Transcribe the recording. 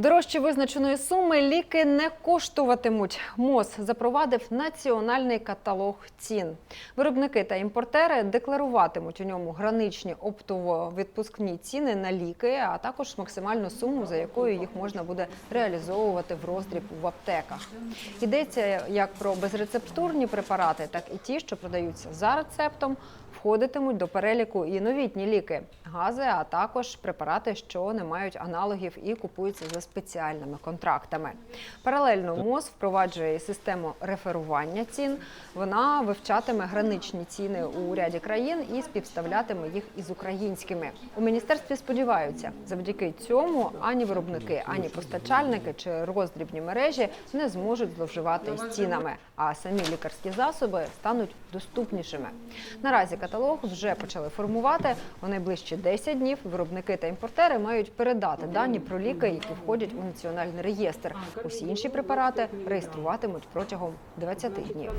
Дорожче визначеної суми ліки не коштуватимуть. МОЗ запровадив національний каталог цін. Виробники та імпортери декларуватимуть у ньому граничні оптово-відпускні ціни на ліки, а також максимальну суму, за якою їх можна буде реалізовувати в роздріб в аптеках. Йдеться як про безрецептурні препарати, так і ті, що продаються за рецептом. Входитимуть до переліку і новітні ліки, гази, а також препарати, що не мають аналогів і купуються за спеціальними контрактами. Паралельно МОЗ впроваджує систему реферування цін. Вона вивчатиме граничні ціни у ряді країн і співставлятиме їх із українськими. У міністерстві сподіваються, завдяки цьому ані виробники, ані постачальники чи роздрібні мережі не зможуть зловживати із цінами, а самі лікарські засоби стануть доступнішими. Наразі каталог вже почали формувати. У найближчі 10 днів виробники та імпортери мають передати дані про ліки, які входять у національний реєстр. Усі інші препарати реєструватимуть протягом 20 днів.